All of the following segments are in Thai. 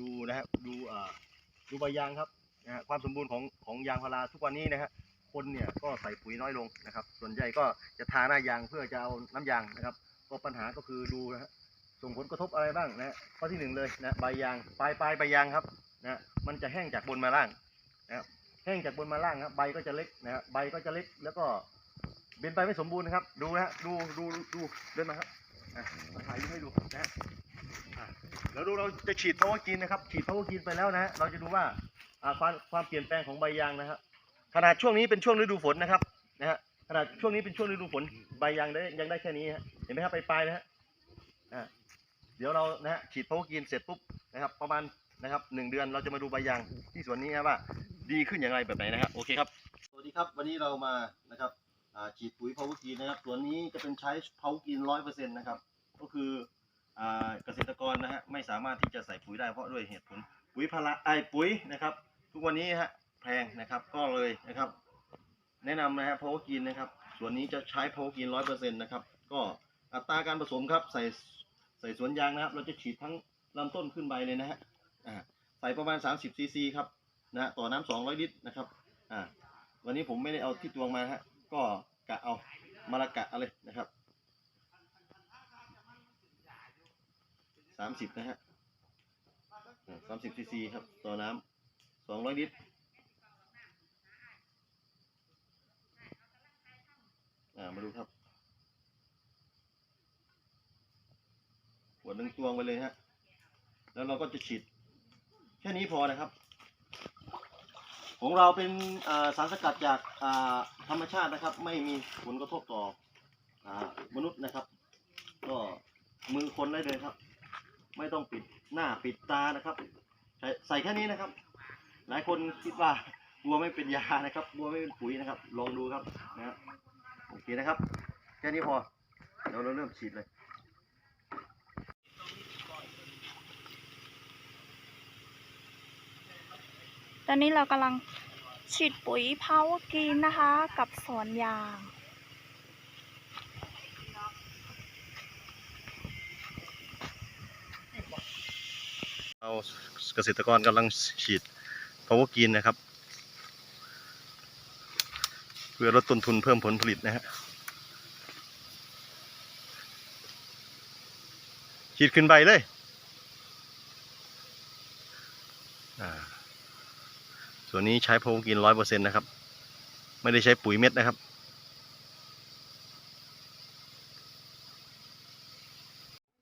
ดูนะฮะดูอ่าดูใบยางครับนะฮะความสมบูรณ์ของของยางพาราทุกวันนี้นะฮะคนเนี่ยก็ใส่ปุ๋ยน้อยลงนะครับ ส่วนใหญ่ก็จะทาหน้ายางเพื่อจะเอาน้ำยางนะครับ ก็ปัญหาก็คือดูนะฮะส่งผลกระทบอะไรบ้างนะฮะข้อที่หนึ่งเลยนะใบยางปลายปลายใบยางครับนะฮะมันจะแห้งจากบนมาล่างนะครับแห้งจากบนมาล่างครับใบก็จะเล็กนะฮะใบก็จะเล็กแล้วก็เป็นใบไม่สมบูรณ์นะครับ ดูนะฮะดูดูดูเดินมาครับ ถ่ายรูปให้ดูนะแล้วดูเราจะฉีด power กินนะครับ ฉีด power กินไปแล้วนะฮะเราจะดูว่าความความเปลี่ยนแปลงของใบยางนะครับ ขนาดช่วงนี้เป็นช่วงฤดูฝนนะครับนะฮะขนาดช่วงนี้เป็นช่วงฤดูฝนใบยางได้ยังได้แค่นี้ฮะเห็นไหมครับปลายๆนะฮะเดี๋ยวเรานะฮะฉีด power กินเสร็จปุ๊บนะครับประมาณนะครับหนึ่งเดือนเราจะมาดูใบยางที่สวนนี้นะว่า ดีขึ้นอย่างไรแบบไหนนะครับโอเคครับสวัสดีครับวันนี้เรามานะครับฉีดปุ๋ย power กินนะครับสวนนี้จะเป็นใช้ power กินร้อยเปอร์เซ็นต์นะครับ ก็คือเกษตรกรนะฮะไม่สามารถที่จะใส่ปุ๋ยได้เพราะด้วยเหตุผลปุ๋ยพาราไอปุ๋ยนะครับ ทุกวันนี้ฮะแพงนะครับก็เลยนะครับ แนะนำนะฮะ power กินนะครับ ส่วนนี้จะใช้ power กินร้อยเปอร์เซ็นต์นะครับ ก็อัตราการผสมครับใส่ใส่สวนยางนะครับ เราจะฉีดทั้งลำต้นขึ้นใบเลยนะฮะใส่ประมาณ 30ซีซีครับนะต่อน้ำสองร้อยลิตรนะครับอ่าวันนี้ผมไม่ได้เอาที่ตวงมาฮะก็กะเอามาละกะอาเลยนะครับามสิบนะฮะสามสิบซีซีครับ ต่อน้ำสองร้อยลิตรอ่ามาดูครับขวดหนึ่งตวงไปเลยฮะ แล้วเราก็จะฉีด แค่นี้พอนะครับ ของเราเป็นสารสกัดจากธรรมชาตินะครับ ไม่มีผลกระทบต่ออมนุษย์นะครับ ก็มือคนได้เลยครับ ไม่ต้องปิดหน้าปิดตานะครับ ใส่ใส่แค่นี้นะครับ หลายคนคิดว่าบัวไม่เป็นยานะครับบัวไม่เป็นปุ๋ยนะครับ ลองดูครับนะครับโอเคนะครับ แค่นี้พอเดี๋ยวเราเริ่มฉีดเลยตอนนี้เรากำลังฉีดปุ๋ยพาวกีนนะคะ กับสวนยาง เราเกษตรกรกำลังฉีด power กินนะครับ เพื่อลดต้นทุนเพิ่มผลผลิตนะฮะฉีดขึ้นใบเลยอ่าส่วนนี้ใช้ power กินร้อยเปอร์เซ็นต์นะครับ ไม่ได้ใช้ปุ๋ยเม็ดนะครับ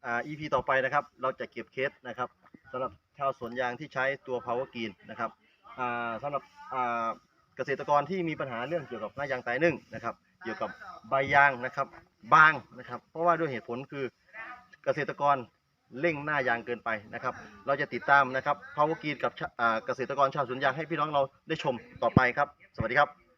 อ่า EP ต่อไปนะครับ เราจะเก็บเคสนะครับสำหรับชาวสวนยางที่ใช้ตัว Power Green นะครับอ่าสำหรับอ่าเกษตรกรที่มีปัญหาเรื่องเกี่ยวกับหน้ายางตายนึ่งนะครับ เกี่ยวกับใบยางนะครับ บางนะครับ เพราะว่าด้วยเหตุผลคือเกษตรกรเร่งหน้ายางเกินไปนะครับ เราจะติดตามนะครับ Power Green กับอ่าเกษตรกรชาวสวนยางให้พี่น้องเราได้ชมต่อไปครับ สวัสดีครับ